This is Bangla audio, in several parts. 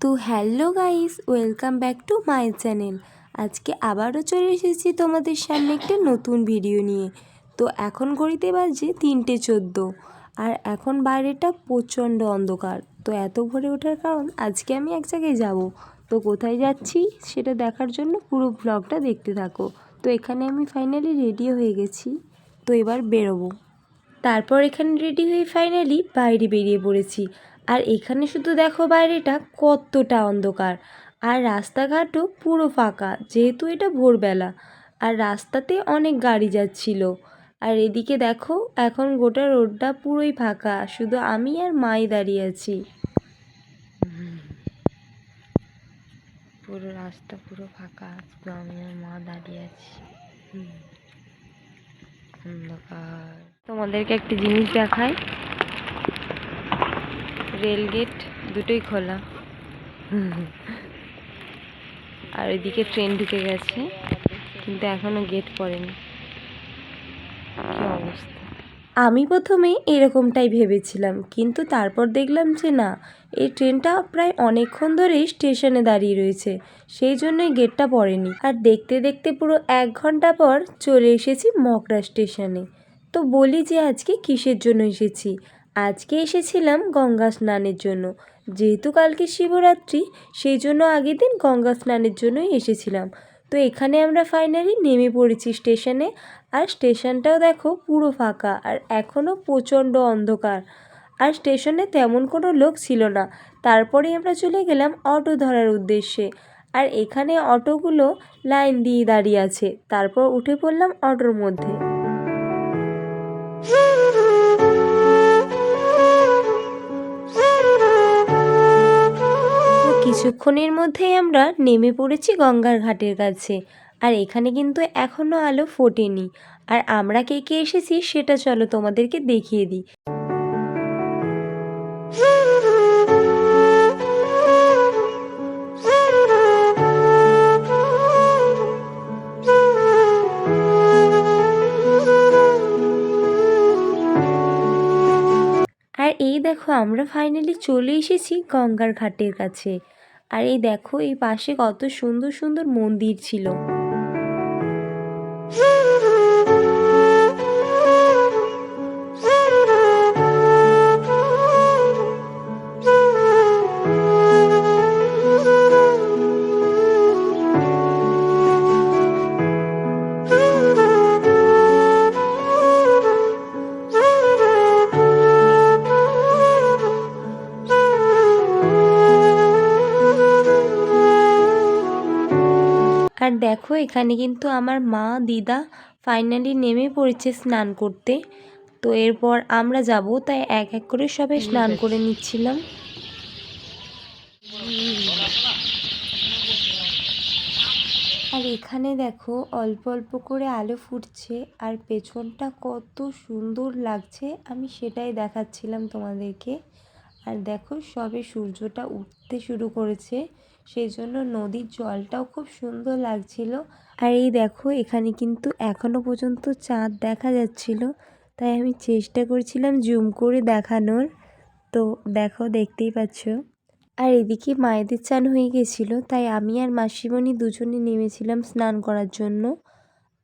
তো hello guys, welcome back to my channel. আজকে আবারও চলে এসেছি তোমাদের সামনে একটা নতুন ভিডিও নিয়ে। তো এখন ঘড়িতে বাজে তিনটে চোদ্দ আর এখন বাইরেটা প্রচণ্ড অন্ধকার। তো এত ভরে ওঠার কারণ আজকে আমি এক জায়গায় যাব। তো কোথায় যাচ্ছি সেটা দেখার জন্য পুরো ব্লগটা দেখতে থাকো। তো এখানে আমি ফাইনালি রেডি হয়ে গেছি। তো এবার বেরোবো। তারপর এখানে রেডি হয়ে ফাইনালি বাইরে বেরিয়ে পড়েছি। আর এখানে শুধু দেখো বাইরেটা কতটা অন্ধকার। আর রাস্তাঘাটও পুরো ফাঁকা, যেহেতু এটা ভোরবেলা। আর রাস্তাতে অনেক গাড়ি যাচ্ছিল। আর এদিকে দেখো, এখন গোটা রোডটা পুরোই ফাঁকা, শুধু আমি আর মাই দাঁড়িয়ে আছি। পুরো রাস্তা পুরো ফাঁকা, শুধু আমি আর মা দাঁড়িয়ে আছি। অন্ধকার। তোমাদেরকে একটা জিনিস দেখাই। রেল গেট দুটোই খোলা। আর এদিকে ট্রেন ঢুকে গেছে, কিন্তু এখনও গেট পড়েনি। আমি প্রথমে এরকমটাই ভেবেছিলাম, কিন্তু তারপর দেখলাম যে না, এই ট্রেনটা প্রায় অনেকক্ষণ ধরেই স্টেশনে দাঁড়িয়ে রয়েছে, সেই জন্যই গেটটা পড়েনি। আর দেখতে দেখতে পুরো এক ঘণ্টা পর চলে এসেছি মকরা স্টেশনে। তো বলি যে আজকে কিসের জন্য এসেছি? আজকে এসেছিলাম গঙ্গা স্নানের জন্য। যেহেতু কালকে শিবরাত্রি, সেই জন্য আগের দিন গঙ্গা স্নানের জন্যই এসেছিলাম। তো এখানে আমরা ফাইনালি নেমে পড়েছি স্টেশনে আর স্টেশনটাও দেখো পুরো ফাঁকা, আর এখনও প্রচণ্ড অন্ধকার। আর স্টেশনে তেমন কোনো লোক ছিল না। তারপরে আমরা চলে গেলাম অটো ধরার উদ্দেশ্যে। আর এখানে অটোগুলো লাইন দিয়ে দাঁড়িয়ে আছে। তারপর উঠে পড়লাম অটোর মধ্যে। কিছুক্ষণের মধ্যেই আমরা নেমে পড়েছি গঙ্গার ঘাটের কাছে। আর এখানে কিন্তু এখনও আলো ফোটেনি। আর আমরা কে কে এসেছি সেটা চলো তোমাদেরকে দেখিয়ে দিই। আর এই দেখো আমরা ফাইনালি চলে এসেছি গঙ্গার ঘাটের কাছে। আর এই দেখো এই পাশে কত সুন্দর সুন্দর মন্দির ছিল। দেখো, এখানে কিন্তু আমার মা, দিদা ফাইনালি নেমে পড়েছে স্নান করতে। তো এরপর আমরা যাব, তাই এক এক করে সবাই স্নান করে নিচ্ছিলাম। আর এখানে দেখো, অল্প অল্প করে আলো ফুটছে, আর পেছনটা কত সুন্দর লাগছে, আমি সেটাই দেখাচ্ছিলাম তোমাদেরকে। আর দেখো, সবে সূর্যটা উঠতে শুরু করেছে। সেই জন্য নদীর জলটাও খুব সুন্দর লাগছিল। আর এই দেখো, এখানে কিন্তু এখনও পর্যন্ত চাঁদ দেখা যাচ্ছিল। তাই আমি চেষ্টা করছিলাম জুম করে দেখানোর। তো দেখো, দেখতেই পাচ্ছ। আর এদিকে মায়েদের চান হয়ে গেছিল, তাই আমি আর মাসিমণি দুজনে নেমেছিলাম স্নান করার জন্য।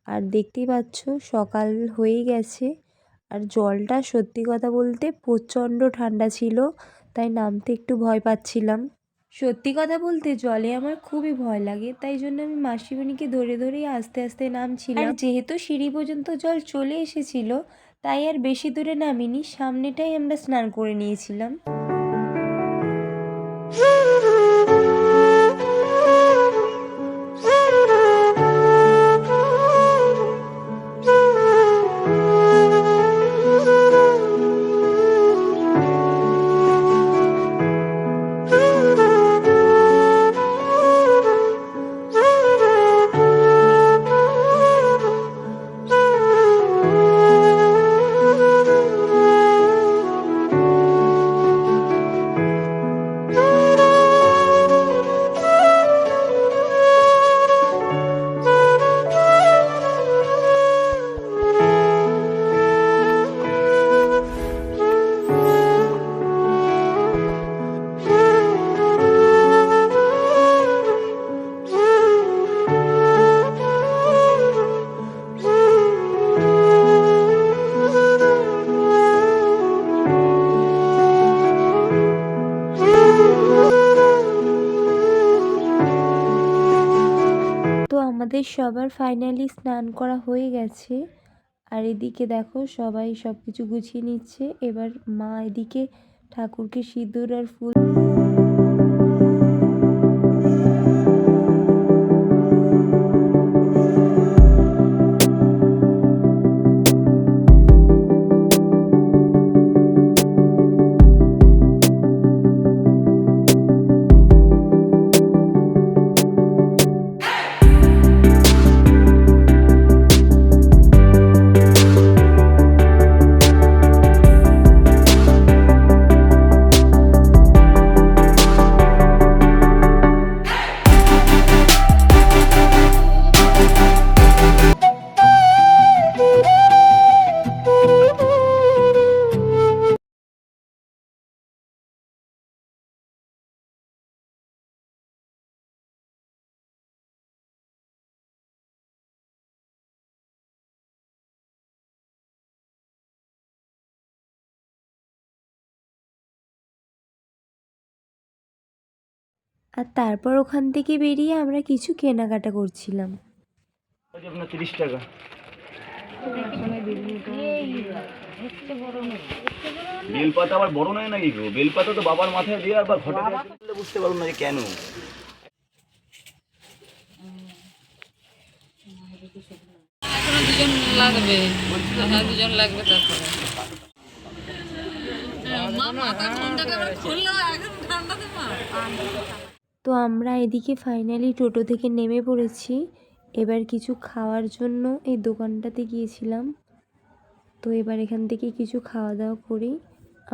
আর দেখতেই পাচ্ছ, সকাল হয়ে গেছে। আর জলটা সত্যি কথা বলতে প্রচণ্ড ঠান্ডা ছিল, তাই নামতে একটু ভয় পাচ্ছিলাম। সত্যি কথা বলতে জলে আমার খুবই ভয় লাগে, তাই জন্য আমি মাসিমণিকে ধরে ধরেই আস্তে আস্তে নামছিলাম। যেহেতু সিঁড়ি পর্যন্ত জল চলে এসেছিল, তাই আর বেশি দূরে নামিনি, সামনেটাই আমরা স্নান করে নিয়েছিলাম। আমাদের সবার ফাইনালি স্নান করা হয়ে গেছে। আর এদিকে দেখো সবাই সব কিছু গুছিয়ে নিচ্ছে। এবার মা এদিকে ঠাকুরকে সিঁদুর আর ফুল আর তারপর ওখান থেকে বেরিয়ে আমরা কিছু কেনাকাটা করছিলাম। তিরিশ টাকা। বেলপাতা আবার বড় নয় নাকি গো? বেলপাতা তো বাবার মাথায় দিয়ে আবার ঘটে বুঝতে পারব না যে কেন। দুজন লাগবে হ্যাঁ দুজন লাগবে। তারপরে। হ্যাঁ, মা মাথা ঘন্টাটা খুললো এখন ঠান্ডাতে মা। তো আমরা এদিকে ফাইনালি টোটো থেকে নেমে পড়েছি। এবার কিছু খাওয়ার জন্য এই দোকানটাতে গিয়েছিলাম। তো এবার এখান থেকে কিছু খাওয়া দাওয়া করেই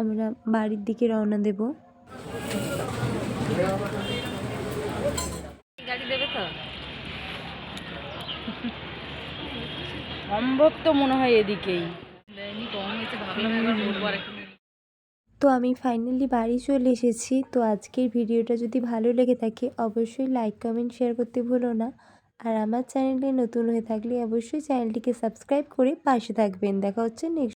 আমরা বাড়ির দিকে রওনা দেব। গাড়ি দেবে তো? সম্ভব তো মনে হয় এদিকেই। কম হয়েছে ভাবলাম একবার তো আমি ফাইনালি বাড়ি চলে এসেছি। তো আজকের ভিডিওটা যদি ভালো লেগে থাকে, অবশ্যই লাইক কমেন্ট শেয়ার করতে ভুলো না। আর আমার চ্যানেলটি নতুন হয়ে থাকলে অবশ্যই চ্যানেলটিকে সাবস্ক্রাইব করে পাশে থাকবেন। দেখা হচ্ছে নেক্সট